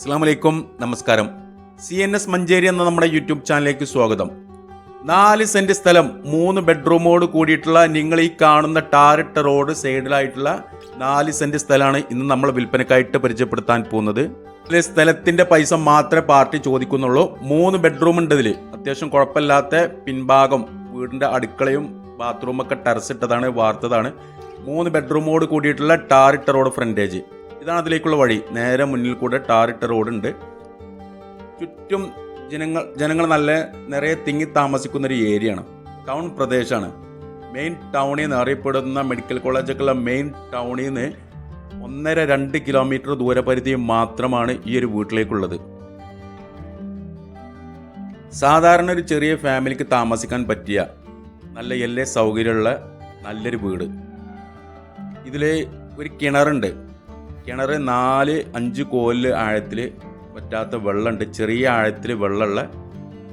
അസ്സാം വലൈക്കും നമസ്കാരം. സി എൻ എസ് മഞ്ചേരി എന്ന നമ്മുടെ യൂട്യൂബ് ചാനലിലേക്ക് സ്വാഗതം. നാല് സെന്റ് സ്ഥലം മൂന്ന് ബെഡ്റൂമോട് കൂടിയിട്ടുള്ള നിങ്ങൾ ഈ കാണുന്ന ടാറിട്ട റോഡ് സൈഡിലായിട്ടുള്ള നാല് സെന്റ് സ്ഥലമാണ് ഇന്ന് നമ്മൾ വിൽപ്പനക്കായിട്ട് പരിചയപ്പെടുത്താൻ പോകുന്നത്. സ്ഥലത്തിന്റെ പൈസ മാത്രമേ പാർട്ടി ചോദിക്കുന്നുള്ളൂ. മൂന്ന് ബെഡ്റൂം ഉണ്ട് ഇതിൽ അത്യാവശ്യം കുഴപ്പമില്ലാത്ത പിൻഭാഗം വീടിന്റെ അടുക്കളയും ബാത്റൂമൊക്കെ ടെറസ് ഇട്ടതാണ് വാർത്തതാണ്. മൂന്ന് ബെഡ്റൂമോട് കൂടിയിട്ടുള്ള ടാറിട്ട റോഡ് ഫ്രണ്ടേജ്. ഇതാണ് അതിലേക്കുള്ള വഴി. നേരെ മുന്നിൽ കൂടെ ടാറിട്ട റോഡ് ഉണ്ട് ചുറ്റും ജനങ്ങൾ ജനങ്ങൾ നല്ല നിറയെ തിങ്ങി താമസിക്കുന്ന ഒരു ഏരിയയാണ്. ടൗൺ പ്രദേശമാണ് മെയിൻ ടൗണിൽ നിന്ന് അറിയപ്പെടുന്ന മെഡിക്കൽ കോളേജൊക്കെയുള്ള മെയിൻ ടൗണിൽ നിന്ന് ഒന്നര രണ്ട് കിലോമീറ്റർ ദൂരപരിധി മാത്രമാണ് ഈ ഒരു വീട്ടിലേക്കുള്ളത്. സാധാരണ ഒരു ചെറിയ ഫാമിലിക്ക് താമസിക്കാൻ പറ്റിയ നല്ല എല്ലാ സൗകര്യമുള്ള നല്ലൊരു വീട്. ഇതിൽ ഒരു കിണറുണ്ട്. കിണർ നാല് അഞ്ച് കോലിൽ ആഴത്തിൽ പറ്റാത്ത വെള്ളമുണ്ട് ചെറിയ ആഴത്തിൽ വെള്ളമുള്ള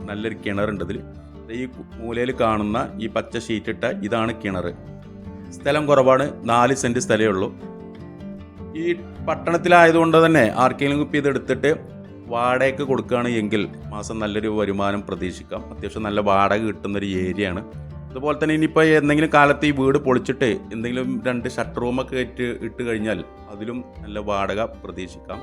നല്ലൊരു കിണറുണ്ട് ഇതിൽ ഈ മൂലയിൽ കാണുന്ന ഈ പച്ച ഷീറ്റിട്ട ഇതാണ് കിണർ സ്ഥലം കുറവാണ്. നാല് സെന്റ് സ്ഥലമേ ഉള്ളൂ. ഈ പട്ടണത്തിലായതുകൊണ്ട് തന്നെ ആർക്കെങ്കിലും ഇപ്പം ഇതെടുത്തിട്ട് വാടകയ്ക്ക് കൊടുക്കുകയാണ് എങ്കിൽ മാസം നല്ലൊരു വരുമാനം പ്രതീക്ഷിക്കാം. അത്യാവശ്യം നല്ല വാടക കിട്ടുന്നൊരു ഏരിയയാണ്. അതുപോലെ തന്നെ ഇനിയിപ്പോൾ എന്തെങ്കിലും കാലത്ത് ഈ വീട് പൊളിച്ചിട്ട് എന്തെങ്കിലും രണ്ട് ഷട്ടർ റൂമൊക്കെ ഇട്ട് ഇട്ട് കഴിഞ്ഞാൽ അതിലും നല്ല വാടക പ്രതീക്ഷിക്കാം.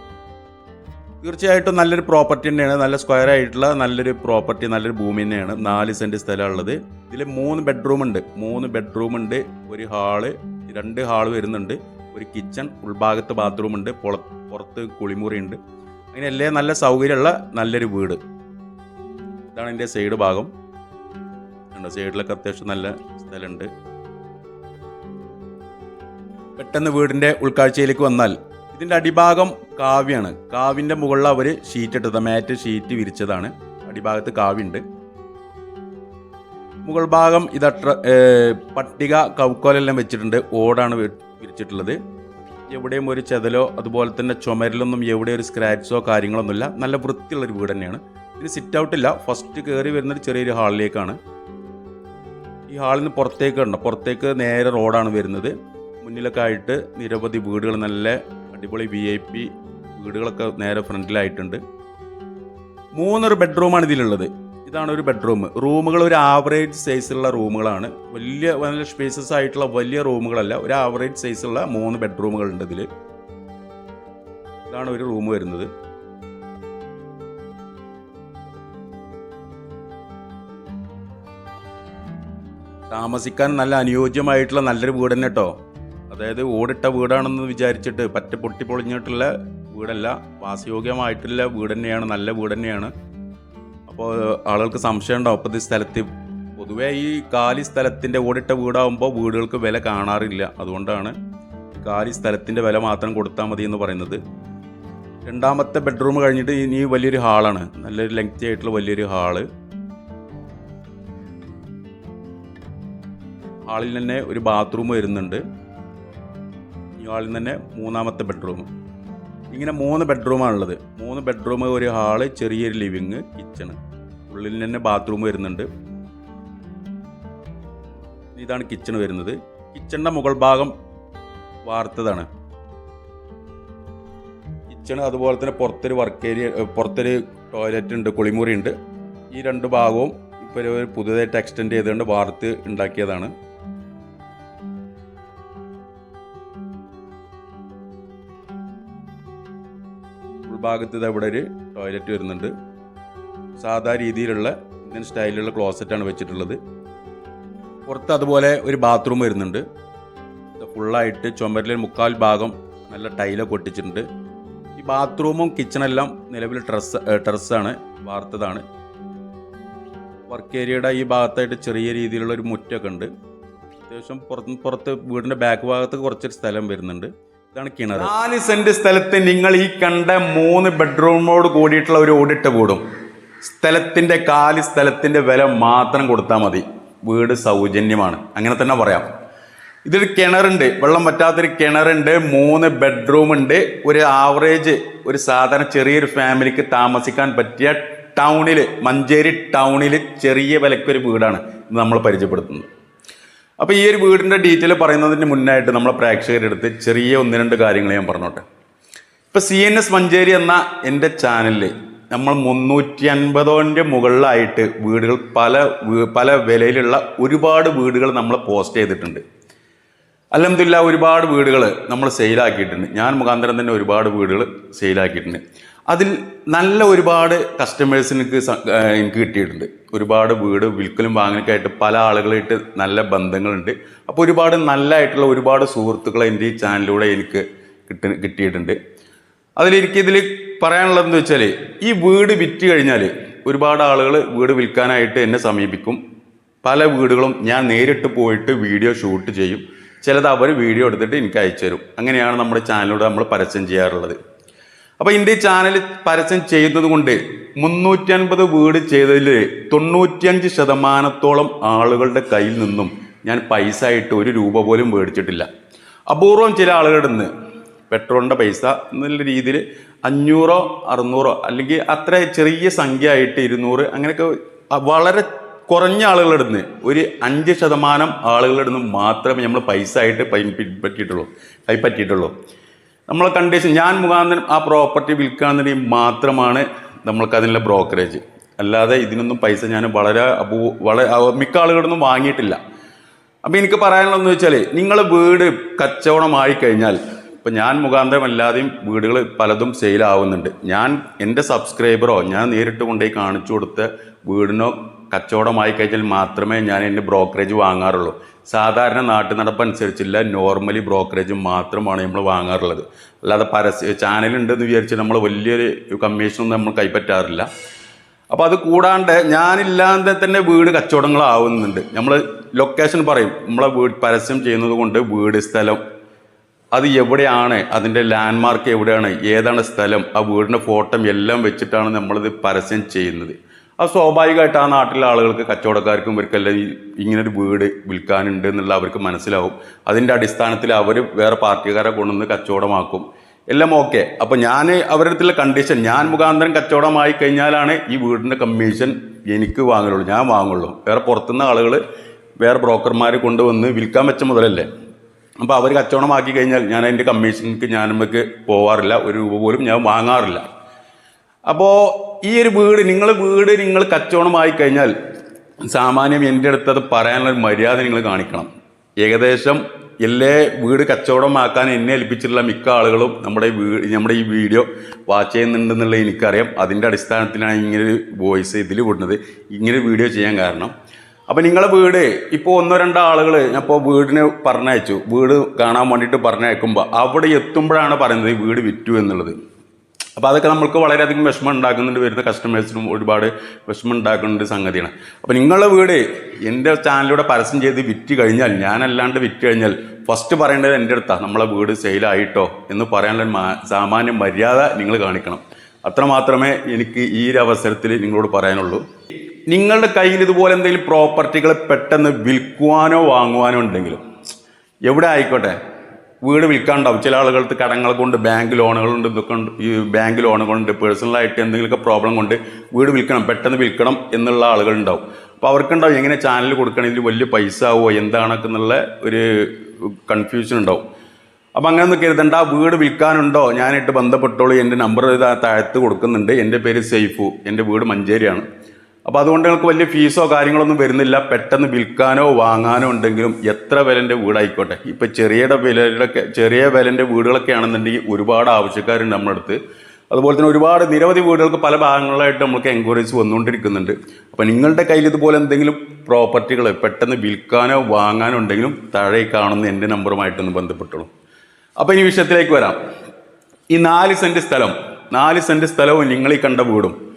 തീർച്ചയായിട്ടും നല്ലൊരു പ്രോപ്പർട്ടി തന്നെയാണ്. നല്ല സ്ക്വയർ ആയിട്ടുള്ള നല്ലൊരു പ്രോപ്പർട്ടി നല്ലൊരു ഭൂമി തന്നെയാണ് നാല് സെന്റ് സ്ഥലമുള്ളത്. ഇതിൽ മൂന്ന് ബെഡ്റൂം ഉണ്ട്. മൂന്ന് ബെഡ്റൂം ഉണ്ട് ഒരു ഹാൾ രണ്ട് ഹാൾ വരുന്നുണ്ട് ഒരു കിച്ചൺ ഉൾഭാഗത്ത് ബാത്റൂം ഉണ്ട് പുറ- പുറത്ത് കുളിമുറി ഉണ്ട്. അങ്ങനെ എല്ലാം നല്ല സൗകര്യമുള്ള നല്ലൊരു വീട്. ഇതാണ് എന്റെ സൈഡ് ഭാഗം. ഉണ്ട്. സൈഡിലൊക്കെ അത്യാവശ്യം നല്ല സ്ഥലമുണ്ട്. പെട്ടെന്ന് വീടിന്റെ ഉൾക്കാഴ്ചയിലേക്ക് വന്നാൽ ഇതിന്റെ അടിഭാഗം കാവ്യാണ്. കാവിന്റെ മുകളിൽ അവർ ഷീറ്റ് ഇട്ടത്. മാറ്റ് ഷീറ്റ് വിരിച്ചതാണ്. അടിഭാഗത്ത് കാവ്യുണ്ട് മുകൾ ഭാഗം ഇത് അട്ര പട്ടിക കൗക്കോലെല്ലാം വെച്ചിട്ടുണ്ട്. ഓടാണ് വിരിച്ചിട്ടുള്ളത്. എവിടെയും ഒരു ചെതലോ അതുപോലെ തന്നെ ചുമരിലൊന്നും എവിടെ ഒരു സ്ക്രാച്ചോ കാര്യങ്ങളൊന്നുമില്ല. നല്ല വൃത്തിയുള്ളൊരു വീട് തന്നെയാണ്. ഇതിന് സിറ്റ് ഔട്ടില്ല ഫസ്റ്റ് കയറി വരുന്നൊരു ചെറിയൊരു ഹാളിലേക്കാണ് ഈ ഹാളിൽ നിന്ന് പുറത്തേക്ക് ഉണ്ട് പുറത്തേക്ക് നേരെ റോഡാണ് വരുന്നത്. മുന്നിലൊക്കെ ആയിട്ട് നിരവധി വീടുകൾ നല്ല അടിപൊളി വി ഐ പി വീടുകളൊക്കെ നേരെ ഫ്രണ്ടിലായിട്ടുണ്ട്. മൂന്നൊരു ബെഡ്റൂമാണ് ഇതിലുള്ളത്. ഇതാണ് ഒരു ബെഡ്റൂം. റൂമുകൾ ഒരു ആവറേജ് സൈസുള്ള റൂമുകളാണ്. വലിയ നല്ല സ്പേസസ് ആയിട്ടുള്ള വലിയ റൂമുകളല്ല ഒരു ആവറേജ് സൈസുള്ള മൂന്ന് ബെഡ്റൂമുകളുണ്ട് ഇതിൽ ഇതാണ് ഒരു റൂം വരുന്നത്. താമസിക്കാൻ നല്ല അനുയോജ്യമായിട്ടുള്ള നല്ലൊരു വീട് തന്നെ കേട്ടോ അതായത് ഓടിട്ട വീടാണെന്ന് വിചാരിച്ചിട്ട് പറ്റ പൊട്ടി പൊളിഞ്ഞിട്ടുള്ള വീടല്ല. വാസയോഗ്യമായിട്ടുള്ള വീട് തന്നെയാണ് നല്ല വീട് തന്നെയാണ് അപ്പോൾ ആളുകൾക്ക് സംശയം ഉണ്ടാവും. അപ്പോൾ ഈ സ്ഥലത്ത് പൊതുവേ ഈ കാലി സ്ഥലത്തിന്റെ ഓടിട്ട വീടാകുമ്പോൾ വീടുകൾക്ക് വില കാണാറില്ല. അതുകൊണ്ടാണ് കാലി സ്ഥലത്തിന്റെ വില മാത്രം കൊടുത്താൽ മതി എന്ന് പറയുന്നത്. രണ്ടാമത്തെ ബെഡ്റൂം കഴിഞ്ഞിട്ട് ഇനി വലിയൊരു ഹാളാണ്. നല്ലൊരു ലെങ്തി ആയിട്ടുള്ള വലിയൊരു ഹാൾ. ഹാളിൽ തന്നെ ഒരു ബാത്റൂം വരുന്നുണ്ട്. ഈ ഹാളിൽ തന്നെ മൂന്നാമത്തെ ബെഡ്റൂം. ഇങ്ങനെ മൂന്ന് ബെഡ്റൂമാണുള്ളത്. മൂന്ന് ബെഡ്റൂം ഒരു ഹാൾ ചെറിയൊരു ലിവിങ് കിച്ചണ് ഉള്ളിൽ തന്നെ ബാത്റൂം വരുന്നുണ്ട്. ഇതാണ് കിച്ചൺ വരുന്നത്. കിച്ചണിന്റെ മുകൾ ഭാഗം വാർത്തതാണ്. കിച്ചൺ അതുപോലെ തന്നെ പുറത്തൊരു വർക്ക് ഏരിയ പുറത്തൊരു ടോയ്ലറ്റ് ഉണ്ട് കുളിമുറി ഉണ്ട്. ഈ രണ്ട് ഭാഗവും ഇപ്പോൾ ഒരു പുതുതായിട്ട് എക്സ്റ്റെൻഡ് ചെയ്തുകൊണ്ട് വാർത്ത് ഉണ്ടാക്കിയതാണ്. ഉൾഭാഗത്ത് ഇത് ഒരു ടോയ്ലറ്റ് വരുന്നുണ്ട്. സാധാ രീതിയിലുള്ള ഇന്ത്യൻ സ്റ്റൈലിലുള്ള ക്ലോസറ്റാണ് വെച്ചിട്ടുള്ളത്. പുറത്ത് അതുപോലെ ഒരു ബാത്റൂം വരുന്നുണ്ട്. ഫുള്ളായിട്ട് ചുമരിലെ മുക്കാൽ ഭാഗം നല്ല ടൈലൊക്കെ ഒട്ടിച്ചിട്ടുണ്ട്. ഈ ബാത്റൂമും കിച്ചണെല്ലാം നിലവിൽ ട്രസ് ടെറസാണ് വാർത്തതാണ്. വർക്ക് ഏരിയയുടെ ഈ ഭാഗത്തായിട്ട് ചെറിയ രീതിയിലുള്ള ഒരു മുറ്റൊക്കെ ഉണ്ട്. അത്യാവശ്യം പുറത്ത് പുറത്ത് വീടിന്റെ ബാക്ക് ഭാഗത്ത് കുറച്ചൊരു സ്ഥലം വരുന്നുണ്ട്. ഇതാണ് കിണർ നാല് സെന്റ് സ്ഥലത്ത് നിങ്ങൾ ഈ കണ്ട മൂന്ന് ബെഡ്റൂമോട് കൂടിയിട്ടുള്ള ഒരു ഓടിട്ട് കൂടും. സ്ഥലത്തിന്റെ കാൽ സ്ഥലത്തിന്റെ വില മാത്രം കൊടുത്താൽ മതി. വീട് സൗജന്യമാണ്. അങ്ങനെ തന്നെ പറയാം. ഇതൊരു കിണറുണ്ട്. വെള്ളം പറ്റാത്തൊരു കിണറുണ്ട്. മൂന്ന് ബെഡ്റൂം ഉണ്ട് ഒരു ആവറേജ് ഒരു സാധാരണ ചെറിയൊരു ഫാമിലിക്ക് താമസിക്കാൻ പറ്റിയ ടൗണിൽ മഞ്ചേരി ടൗണിൽ ചെറിയ വിലക്കൊരു വീടാണ്. നമ്മൾ പരിചയപ്പെടുത്തുന്നത്. അപ്പോൾ ഈ ഒരു വീടിന്റെ ഡീറ്റെയിൽ പറയുന്നതിന് മുന്നായിട്ട് നമ്മളെ പ്രേക്ഷകരുടെ അടുത്ത് ചെറിയ ഒന്ന് രണ്ട് കാര്യങ്ങൾ ഞാൻ പറഞ്ഞോട്ടെ. ഇപ്പൊ സി എൻ എസ് മഞ്ചേരി എന്ന എന്റെ ചാനലിൽ നമ്മൾ മുന്നൂറ്റി അൻപതോന്റെ മുകളിലായിട്ട് വീടുകൾ പല പല വിലയിലുള്ള ഒരുപാട് വീടുകൾ നമ്മൾ പോസ്റ്റ് ചെയ്തിട്ടുണ്ട്. അലഹമില്ല ഒരുപാട് വീടുകൾ നമ്മൾ സെയിലാക്കിയിട്ടുണ്ട് ഞാൻ മുഖാന്തരം തന്നെ ഒരുപാട് വീടുകൾ സെയിലാക്കിയിട്ടുണ്ട് അതിൽ നല്ല ഒരുപാട് കസ്റ്റമേഴ്സിന് എനിക്ക് എനിക്ക് കിട്ടിയിട്ടുണ്ട്. ഒരുപാട് വീട് വിൽക്കലും വാങ്ങലൊക്കെ ആയിട്ട് പല ആളുകളായിട്ട് നല്ല ബന്ധങ്ങളുണ്ട്. അപ്പോൾ ഒരുപാട് നല്ലതായിട്ടുള്ള ഒരുപാട് സുഹൃത്തുക്കളെ എന്റെ ഈ ചാനലിലൂടെ എനിക്ക് കിട്ടി കിട്ടിയിട്ടുണ്ട്. അതിലെനിക്ക് ഇതിൽ പറയാനുള്ളതെന്ന് വെച്ചാൽ ഈ വീട് വിറ്റ് കഴിഞ്ഞാൽ ഒരുപാട് ആളുകൾ വീട് വിൽക്കാനായിട്ട് എന്നെ സമീപിക്കും. പല വീടുകളും ഞാൻ നേരിട്ട് പോയിട്ട് വീഡിയോ ഷൂട്ട് ചെയ്യും. ചിലത് അവർ വീഡിയോ എടുത്തിട്ട് എനിക്ക് അയച്ചു തരും അങ്ങനെയാണ് നമ്മുടെ ചാനലിലൂടെ നമ്മൾ പരസ്യം ചെയ്യാറുള്ളത്. അപ്പോൾ ഇന്ത്യ ചാനൽ പരസ്യം ചെയ്യുന്നത് കൊണ്ട് മുന്നൂറ്റി അൻപത് വീട് ചെയ്തതിൽ തൊണ്ണൂറ്റിയഞ്ച് ശതമാനത്തോളം ആളുകളുടെ കയ്യിൽ നിന്നും ഞാൻ പൈസ ആയിട്ട് ഒരു രൂപ പോലും മേടിച്ചിട്ടില്ല. അപൂർവം ചില ആളുകളുടെ നിന്ന് പെട്രോളിന്റെ പൈസ എന്നുള്ള രീതിയിൽ അഞ്ഞൂറോ അറുന്നൂറോ അല്ലെങ്കിൽ അത്ര ചെറിയ സംഖ്യ ആയിട്ട് ഇരുന്നൂറ് അങ്ങനെയൊക്കെ വളരെ കുറഞ്ഞ ആളുകളുടെ നിന്ന് ഒരു അഞ്ച് ശതമാനം ആളുകളുടെ നിന്ന് മാത്രമേ നമ്മൾ പൈസ ആയിട്ട് പറ്റിയിട്ടുള്ളൂ. കൈപ്പറ്റിയിട്ടുള്ളൂ നമ്മളെ കണ്ടീഷൻ ഞാൻ മുഖാന്തരം ആ പ്രോപ്പർട്ടി വിൽക്കുകയാണെന്നുണ്ടെങ്കിൽ മാത്രമാണ് നമ്മൾക്ക് അതിനുള്ള ബ്രോക്കറേജ് അല്ലാതെ ഇതിനൊന്നും പൈസ ഞാൻ വളരെ അപൂ വളരെ മിക്ക ആളുകളൊന്നും വാങ്ങിയിട്ടില്ല. അപ്പോൾ എനിക്ക് പറയാനുള്ളതെന്ന് വെച്ചാൽ നിങ്ങൾ വീട് കച്ചവടമായി കഴിഞ്ഞാൽ ഇപ്പം ഞാൻ മുഖാന്തരം അല്ലാതെയും വീടുകൾ പലതും സെയിലാവുന്നുണ്ട് ഞാൻ എന്റെ സബ്സ്ക്രൈബറോ ഞാൻ നേരിട്ട് കൊണ്ടുപോയി കാണിച്ചു കൊടുത്ത വീടിനോ കച്ചവടമായി കഴിഞ്ഞാൽ മാത്രമേ ഞാൻ എന്റെ ബ്രോക്കറേജ് വാങ്ങാറുള്ളൂ. സാധാരണ നാട്ടു നടപ്പനുസരിച്ചില്ല നോർമലി ബ്രോക്കറേജ് മാത്രമാണ് നമ്മൾ വാങ്ങാറുള്ളത്. അല്ലാതെ പരസ്യ ചാനലുണ്ടെന്ന് വിചാരിച്ച് നമ്മൾ വലിയൊരു കമ്മീഷനൊന്നും നമ്മൾ കൈപ്പറ്റാറില്ല. അപ്പോൾ അത് കൂടാണ്ട് ഞാനില്ലാതെ തന്നെ വീട് കച്ചവടങ്ങളാവുന്നുണ്ട്. നമ്മൾ ലൊക്കേഷൻ പറയും. നമ്മളെ വീട് പരസ്യം ചെയ്യുന്നത് കൊണ്ട് വീട് സ്ഥലം അത് എവിടെയാണ് അതിന്റെ ലാൻഡ്മാർക്ക് എവിടെയാണ് ഏതാണ് സ്ഥലം ആ വീടിന്റെ ഫോട്ടോ എല്ലാം വെച്ചിട്ടാണ് നമ്മളിത് പരസ്യം ചെയ്യുന്നത്. അത് സ്വാഭാവികമായിട്ട് ആ നാട്ടിലെ ആളുകൾക്ക് കച്ചവടക്കാർക്കും ഇവർക്കെല്ലാം ഇങ്ങനൊരു വീട് വിൽക്കാനുണ്ട് എന്നുള്ള അവർക്ക് മനസ്സിലാവും. അതിന്റെ അടിസ്ഥാനത്തിൽ അവർ വേറെ പാർട്ടിക്കാരെ കൊണ്ടുവന്ന് കച്ചവടമാക്കും. എല്ലാം ഓക്കെ. അപ്പോൾ ഞാൻ അവരുടെ കണ്ടീഷൻ ഞാൻ മുഖാന്തരം കച്ചവടമായി കഴിഞ്ഞാലാണ് ഈ വീടിന്റെ കമ്മീഷൻ എനിക്ക് വാങ്ങുള്ളൂ ഞാൻ വാങ്ങുള്ളൂ. വേറെ പുറത്തുനിന്ന് ആളുകൾ വേറെ ബ്രോക്കർമാർ കൊണ്ടുവന്ന് വിൽക്കാൻ വെച്ച മുതലല്ലേ. അപ്പോൾ അവർ കച്ചവടമാക്കി കഴിഞ്ഞാൽ ഞാൻ അതിന്റെ കമ്മീഷനിക്ക് ഞാൻ നമുക്ക് പോവാറില്ല ഒരു രൂപ പോലും ഞാൻ വാങ്ങാറില്ല. അപ്പോൾ ഈ ഒരു വീട് നിങ്ങൾ വീട് നിങ്ങൾ കച്ചവടമായി കഴിഞ്ഞാൽ സാമാന്യം എന്റെ അടുത്ത് അത് പറയാനുള്ള മര്യാദ നിങ്ങൾ കാണിക്കണം. ഏകദേശം എല്ലാ വീട് കച്ചവടമാക്കാൻ എന്നെ ഏൽപ്പിച്ചിട്ടുള്ള മിക്ക ആളുകളും നമ്മുടെ വീട് നമ്മുടെ ഈ വീഡിയോ വാച്ച് ചെയ്യുന്നുണ്ടെന്നുള്ള എനിക്കറിയാം. അതിന്റെ അടിസ്ഥാനത്തിലാണ് ഇങ്ങനൊരു വോയിസ് ഇതിൽ വിടുന്നത്. ഇങ്ങനെ വീഡിയോ ചെയ്യാൻ കാരണം. അപ്പോൾ നിങ്ങളെ വീട് ഇപ്പോൾ ഒന്നോ രണ്ടോ ആളുകൾ അപ്പോൾ വീടിന് പറഞ്ഞയച്ചു. വീട് കാണാൻ വേണ്ടിയിട്ട് പറഞ്ഞയക്കുമ്പോൾ അവിടെ എത്തുമ്പോഴാണ് പറയുന്നത് വീട് വിറ്റു എന്നുള്ളത്. അപ്പോൾ അതൊക്കെ നമ്മൾക്ക് വളരെയധികം വിഷമം ഉണ്ടാക്കുന്നുണ്ട് വരുന്ന കസ്റ്റമേഴ്സിനും ഒരുപാട് വിഷമം ഉണ്ടാക്കുന്നുണ്ട് സംഗതിയാണ്. അപ്പോൾ നിങ്ങളുടെ വീട് എന്റെ ചാനലിലൂടെ പരസ്യം ചെയ്ത് വിറ്റ് കഴിഞ്ഞാൽ ഞാനല്ലാണ്ട് വിറ്റ് കഴിഞ്ഞാൽ ഫസ്റ്റ് പറയേണ്ടത് എന്റെ അടുത്താണ് നമ്മളെ വീട് സെയിലായിട്ടോ എന്ന് പറയാനുള്ള സാമാന്യ മര്യാദ നിങ്ങൾ കാണിക്കണം. അത്ര മാത്രമേ എനിക്ക് ഈ ഒരു അവസരത്തിൽ നിങ്ങളോട് പറയാനുള്ളൂ. നിങ്ങളുടെ കയ്യിൽ ഇതുപോലെ എന്തെങ്കിലും പ്രോപ്പർട്ടികൾ പെട്ടെന്ന് വിൽക്കുവാനോ വാങ്ങുവാനോ ഉണ്ടെങ്കിലും എവിടെ ആയിക്കോട്ടെ? വീട് വിൽക്കാണ്ടാവും. ചില ആളുകൾക്ക് കടങ്ങൾ കൊണ്ട് ബാങ്ക് ലോണുകളുണ്ട് ഇതൊക്കെ ഈ ബാങ്ക് ലോണുകളുണ്ട് പേഴ്സണലായിട്ട് എന്തെങ്കിലുമൊക്കെ പ്രോബ്ലം കൊണ്ട് വീട് വിൽക്കണം പെട്ടെന്ന് വിൽക്കണം എന്നുള്ള ആളുകളുണ്ടാവും അപ്പോൾ അവർക്കുണ്ടാവും എങ്ങനെ ചാനൽ കൊടുക്കണം ഇതിൽ വലിയ പൈസ ആവുമോ എന്താണൊക്കെ എന്നുള്ള ഒരു കൺഫ്യൂഷൻ ഉണ്ടാവും. അപ്പം അങ്ങനെ ഒന്നും കരുതണ്ട. വീട് വിൽക്കാനുണ്ടോ? ഞാനായിട്ട് ബന്ധപ്പെട്ടോളൂ. എന്റെ നമ്പർ താഴത്ത് കൊടുക്കുന്നുണ്ട്. എന്റെ പേര് സെയ്ഫു എന്റെ വീട് മഞ്ചേരിയാണ്. അപ്പോൾ അതുകൊണ്ട് നിങ്ങൾക്ക് വലിയ ഫീസോ കാര്യങ്ങളൊന്നും വരുന്നില്ല. പെട്ടെന്ന് വിൽക്കാനോ വാങ്ങാനോ ഉണ്ടെങ്കിലും എത്ര വിലന്റെ വീടായിക്കോട്ടെ. ഇപ്പോൾ ചെറിയ വിലയുടെ ചെറിയ വിലന്റെ വീടുകളൊക്കെ ആണെന്നുണ്ടെങ്കിൽ ഒരുപാട് ആവശ്യക്കാരുണ്ട് നമ്മുടെ അടുത്ത്. അതുപോലെ തന്നെ ഒരുപാട് നിരവധി വീടുകൾക്ക് പല ഭാഗങ്ങളായിട്ട് നമുക്ക് എൻക്വയറീസ് വന്നുകൊണ്ടിരിക്കുന്നുണ്ട്. അപ്പോൾ നിങ്ങളുടെ കയ്യിൽ ഇതുപോലെ എന്തെങ്കിലും പ്രോപ്പർട്ടികൾ പെട്ടെന്ന് വിൽക്കാനോ വാങ്ങാനോ ഉണ്ടെങ്കിലും താഴെ കാണുന്ന എന്റെ നമ്പറുമായിട്ടൊന്ന് ബന്ധപ്പെട്ടോളൂ. അപ്പോൾ ഈ വിഷയത്തിലേക്ക് വരാം. ഈ നാല് സെന്റ് സ്ഥലം നാല് സെന്റ് സ്ഥലവും നിങ്ങൾ ഈ കണ്ട വീടും.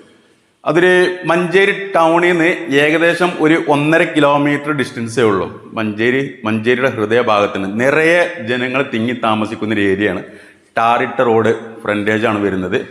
അതൊരു മഞ്ചേരി ടൗണിൽ നിന്ന് ഏകദേശം ഒരു ഒന്നര കിലോമീറ്റർ ഡിസ്റ്റൻസേ ഉള്ളൂ. മഞ്ചേരി മഞ്ചേരിയുടെ ഹൃദയഭാഗത്തിന് നിറയെ ജനങ്ങൾ തിങ്ങി താമസിക്കുന്ന ഒരു ഏരിയയാണ്. ടാറിട്ട റോഡ് ഫ്രണ്ടേജാണ് വരുന്നത്.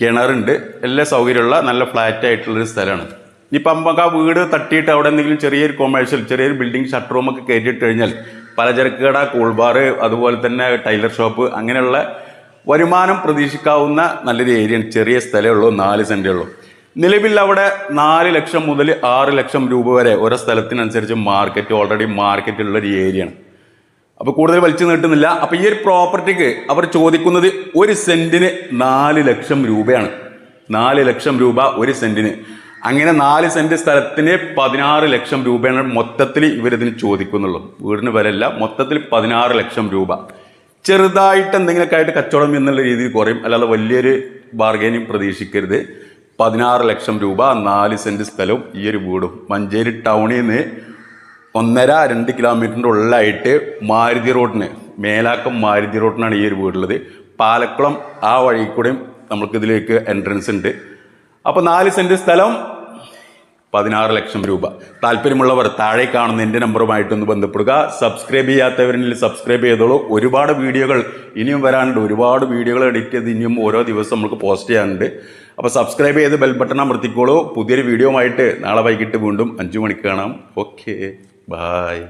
കിണറുണ്ട്. എല്ലാ സൗകര്യമുള്ള നല്ല ഫ്ലാറ്റ് ആയിട്ടുള്ളൊരു സ്ഥലമാണ്. ഈ നമുക്ക് ആ വീട് തട്ടിയിട്ട് അവിടെ എന്തെങ്കിലും ചെറിയൊരു കൊമേഴ്ഷ്യൽ ചെറിയൊരു ബിൽഡിംഗ് ഷട്ടർ റൂമൊക്കെ കയറ്റിയിട്ട് കഴിഞ്ഞാൽ പലചരക്ക് കട കൂൾബാർ അതുപോലെ തന്നെ ടൈലർ ഷോപ്പ് അങ്ങനെയുള്ള വരുമാനം പ്രതീക്ഷിക്കാവുന്ന നല്ലൊരു ഏരിയയാണ്. ചെറിയ സ്ഥലമേ ഉള്ളൂ നാല് സെന്റേ ഉള്ളൂ. നിലവിൽ അവിടെ നാല് ലക്ഷം മുതൽ ആറ് ലക്ഷം രൂപ വരെ ഓരോ സ്ഥലത്തിനനുസരിച്ച് മാർക്കറ്റ് ഓൾറെഡി മാർക്കറ്റ് ഉള്ള ഒരു ഏരിയയാണ് അപ്പോൾ കൂടുതൽ വലിച്ചു നീട്ടുന്നില്ല. അപ്പോൾ ഈ ഒരു പ്രോപ്പർട്ടിക്ക് അവർ ചോദിക്കുന്നത് ഒരു സെന്റിന് നാല് ലക്ഷം രൂപയാണ്. നാല് ലക്ഷം രൂപ ഒരു സെന്റിന് അങ്ങനെ നാല് സെന്റ് സ്ഥലത്തിന് പതിനാറ് ലക്ഷം രൂപയാണ് മൊത്തത്തിൽ ഇവരിതിന് ചോദിക്കുന്നുള്ളൂ വീടിന് വരല്ല മൊത്തത്തിൽ പതിനാറ് ലക്ഷം രൂപ. ചെറുതായിട്ട് എന്തെങ്കിലുമൊക്കെ ആയിട്ട് കച്ചവടം എന്നുള്ള രീതിയിൽ കുറയും. അല്ലാതെ വലിയൊരു ബാർഗൈനിങ് പ്രതീക്ഷിക്കരുത്. പതിനാറ് ലക്ഷം രൂപ നാല് സെന്റ് സ്ഥലവും ഈ ഒരു വീടും. മഞ്ചേരി ടൗണിൽ നിന്ന് ഒന്നര രണ്ട് കിലോമീറ്ററിന്റെ ഉള്ളിലായിട്ട് മാരുതി റോഡിന് മേലാക്കം മാരുതി റോഡിനാണ് ഈ ഒരു വീടുള്ളത്. പാലക്കുളം ആ വഴി കൂടെയും നമുക്കിതിലേക്ക് എൻട്രൻസ് ഉണ്ട്. അപ്പോൾ നാല് സെന്റ് സ്ഥലം പതിനാറ് ലക്ഷം രൂപ. താല്പര്യമുള്ളവർ താഴെ കാണുന്ന എന്റെ നമ്പറുമായിട്ടൊന്ന് ബന്ധപ്പെടുക. സബ്സ്ക്രൈബ് ചെയ്യാത്തവരിൽ സബ്സ്ക്രൈബ് ചെയ്തോളൂ. ഒരുപാട് വീഡിയോകൾ ഇനിയും വരാനുണ്ട്. ഒരുപാട് വീഡിയോകൾ എഡിറ്റ് ചെയ്ത് ഇനിയും ഓരോ ദിവസം നമുക്ക് പോസ്റ്റ് ചെയ്യാനുണ്ട്. അപ്പോൾ സബ്സ്ക്രൈബ് ചെയ്ത് ബെൽ ബട്ടൺ അമർത്തിക്കോളൂ. പുതിയൊരു വീഡിയോ ആയിട്ട് നാളെ വൈകിട്ട് വീണ്ടും അഞ്ചു മണിക്ക് കാണാം. Okay bye